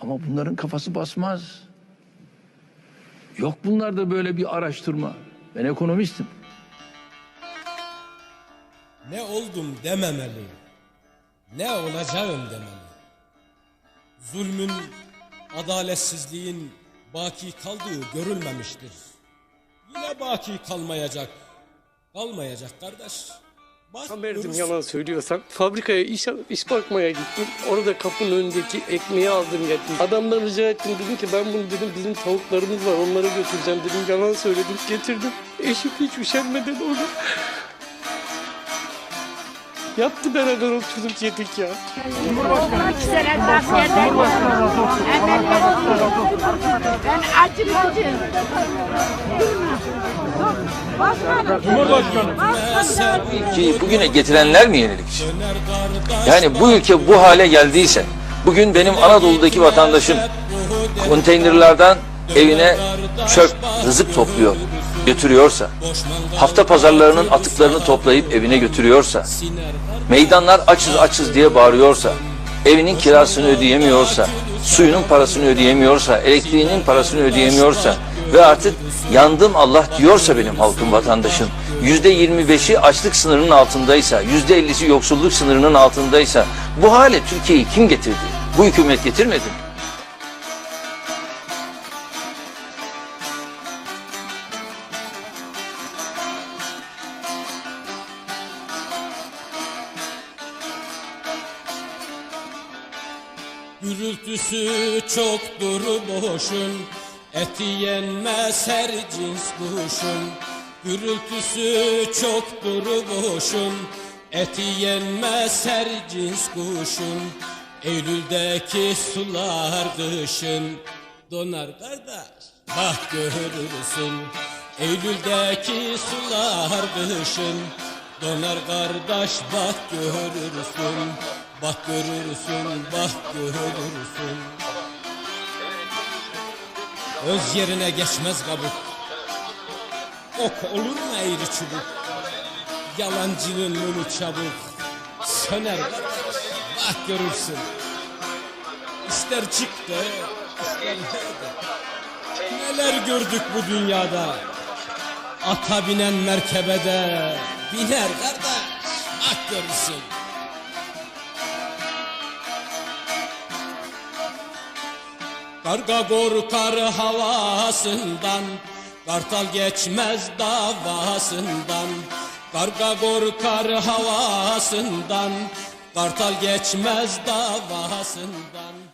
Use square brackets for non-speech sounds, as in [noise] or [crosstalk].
Ama bunların kafası basmaz. Yok bunlarda böyle bir araştırma. Ben ekonomistim. Ne oldum dememeli. Ne olacağım demeli. Zulmün, adaletsizliğin baki kaldığı görülmemiştir. Yine baki kalmayacak. Kalmayacak kardeş. Görürsün. yalan söylüyorsam. Fabrikaya iş, iş bakmaya gittim. Orada kapının önündeki ekmeği aldım geldim. Adamdan rica ettim dedim ki ben bunu dedim bizim tavuklarımız var onlara götüreceğim dedim. Yalan söyledim getirdim. Eşim hiç üşenmeden onu. [laughs] Yaptı beraber oturduk yedik ya. Olmak üzere tavsiyeden Ben acım acım. Ki bugüne getirenler mi yenilikçi? Yani bu ülke bu hale geldiyse, bugün benim Anadolu'daki vatandaşım konteynerlardan evine çöp, rızık topluyor, götürüyorsa, hafta pazarlarının atıklarını toplayıp evine götürüyorsa, meydanlar açız açız diye bağırıyorsa, evinin kirasını ödeyemiyorsa, suyunun parasını ödeyemiyorsa, elektriğinin parasını ödeyemiyorsa ve artık yandım Allah diyorsa benim halkım vatandaşım, yüzde yirmi beşi açlık sınırının altındaysa, yüzde ellisi yoksulluk sınırının altındaysa bu hale Türkiye'yi kim getirdi? Bu hükümet getirmedi mi? Gürültüsü çoktur boşun Eti yenmez her cins kuşun. Gürültüsü çoktur boşun. Eti yenmez her cins kuşun. Eylül'deki sular kışın. Donar kardeş bak görürsün. Eylül'deki sular kışın. Donar kardeş bak görürsün. Bak görürsün bak görürsün Öz yerine geçmez kabuk Ok olur mu eğri çubuk? Yalancının mumu çabuk. Söner. Bak görürsün. İster çıktı ister Neler gördük bu dünyada? Ata binen merkebede Biner kardeş. Bak görürsün Karga korkar havasından Kartal geçmez davasından. Karga korkar havasından Kartal geçmez davasından